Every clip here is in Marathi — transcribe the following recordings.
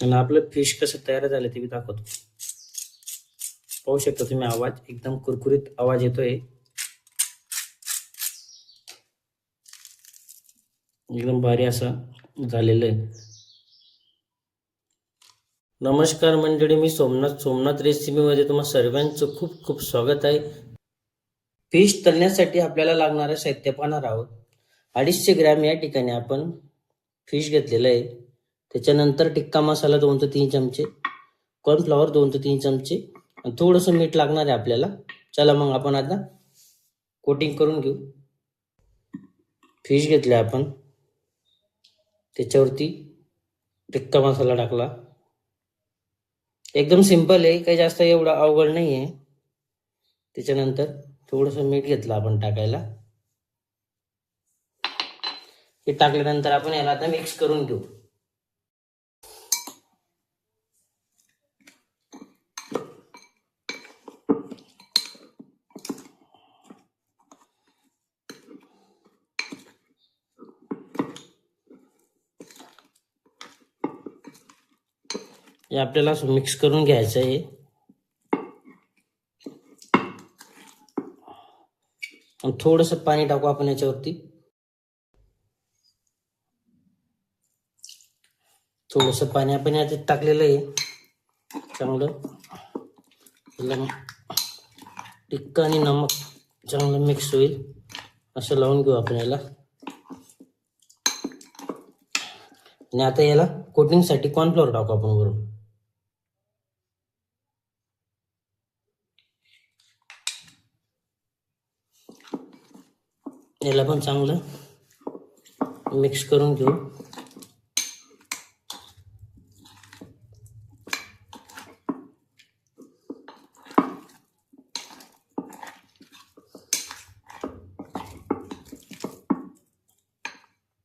आणि आपलं फिश कसं तयार झालं ते मी दाखवतो. पाहू शकता तुम्ही आवाज एकदम कुरकुरीत आवाज येतोय. एकदम भारी असं झालेलं आहे. नमस्कार मंडळी मी सोमनाथ सोमनाथ रेसिपीमध्ये तुम्हा सर्वांचं खूप खूप स्वागत आहे. फिश तळण्यासाठी आपल्याला लागणारं साहित्य पाहणार आहोत अडीचशे ग्रॅम या ठिकाणी आपण फिश घेतलेलं आहे. त्याच्यानंतर टिक्का मसाला दोन ते तीन चमचे कॉर्नफ्लॉवर दोन ते तीन चमचे आणि थोडंसं मीठ लागणार आहे आपल्याला. चला मग आपण आता कोटिंग करून घेऊ. फिश घेतले आपण. त्याच्यावरती टिक्का मसाला टाकला. एकदम सिंपल आहे काही जास्त एवढं अवघड नाही आहे त्याच्यानंतर थोडंसं मीठ घेतलं आपण टाकायला. हे टाकल्यानंतर आपण याला आता मिक्स करून घेऊ. हे आपल्याला असं मिक्स करून घ्यायचं आहे. आणि थोडस पाणी टाकू आपण याच्यावरती. थोडस पाणी आपण याच्यात टाकलेलं आहे. चांगलं. टिक्का आणि नमक चांगलं मिक्स होईल. असं लावून घेऊ आपण याला. आणि आता याला कोटिंगसाठी कॉर्नफ्लॉवर टाकू आपण वरून. याला पण चांगलं मिक्स करून घेऊ.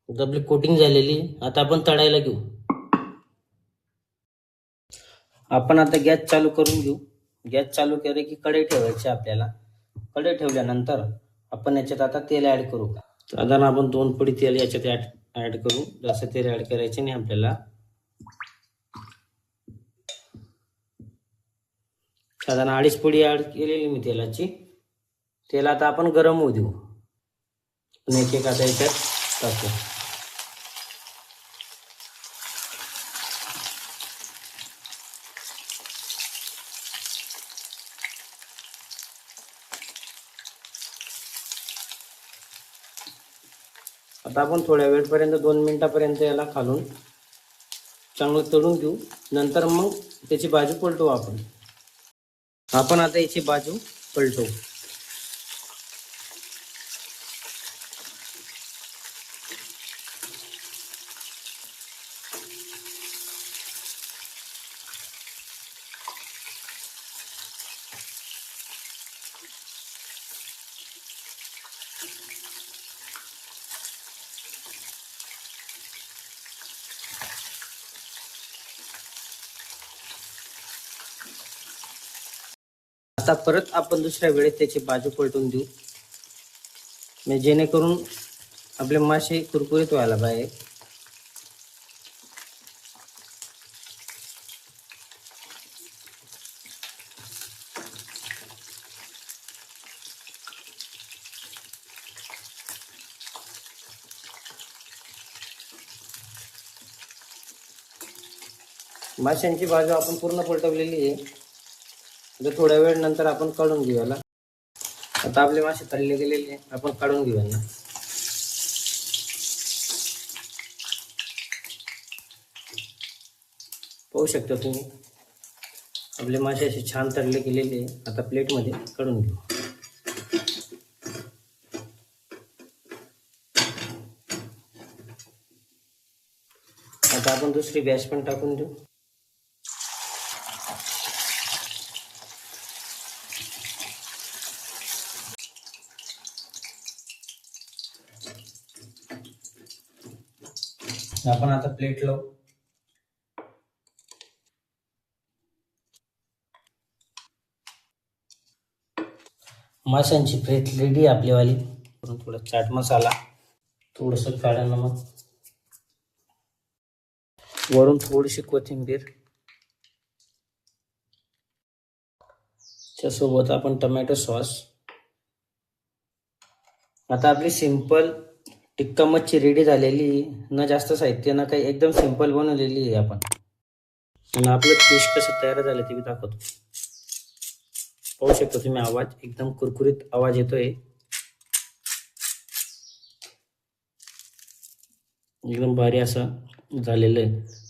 आपली कोटिंग झालेली आता आपण तळायला घेऊ. आपण आता गॅस चालू करून घेऊ. गॅस चालू केले की कढई ठेवायची आपल्याला. कढई ठेवल्यानंतर आपण याच्यात आता तेल ऍड करू साधारण आपण दोन पडी तेल याच्यात ऍड ऍड करू. जास्त तेल ऍड करायचे नाही आपल्याला. साधारण अडीच पडी ऍड केलेली मी तेलाची. तेल आता आपण गरम होऊ देऊ. एक एक आता याच्यात टाकू. आता आपण थोड्या वेळपर्यंत दोन मिनिटापर्यंत याला खालून चांगलं तळून घेऊ. नंतर मग त्याची बाजू पलटू आपण. आपण आता याची बाजू पलटू आता परत आपण दुसऱ्या वेळेस त्याची बाजू पलटून देऊ. म्हणजे जेणेकरून आपले मासे कुरकुरीत व्हायला पाहिजे माशांची बाजू आपण पूर्ण पलटवलेली आहे. म्हणजे थोड्या वेळ नंतर आपण काढून घेऊ याला. आता आपले मासे तळले गेलेले आहे. आपण काढून घेऊ यांना. पाहू शकता तुम्ही. आपले मासे असे छान तळले गेलेले आता प्लेटमध्ये काढून घेऊ. आता आपण दुसरी बॅच पण टाकून देऊ. आपण आता प्लेट लावू. माशांची प्लेट रेडी आपलीवाली थोडा चाट मसाला थोडस काळा नमक वरून थोडीशी कोथिंबीर. त्यासोबत आपण टमॅटो सॉस आता आपली सिंपल टिक्का मच्छी रेडी झालेली ना जास्त साहित्य ना काही एकदम सिंपल बनवलेली आहे आपण. आणि आपलं फिश कसं तयार झालं ते मी दाखवतो. पाहू शकतो तुम्ही आवाज एकदम कुरकुरीत आवाज येतोय. एकदम भारी असं झालेलं आहे.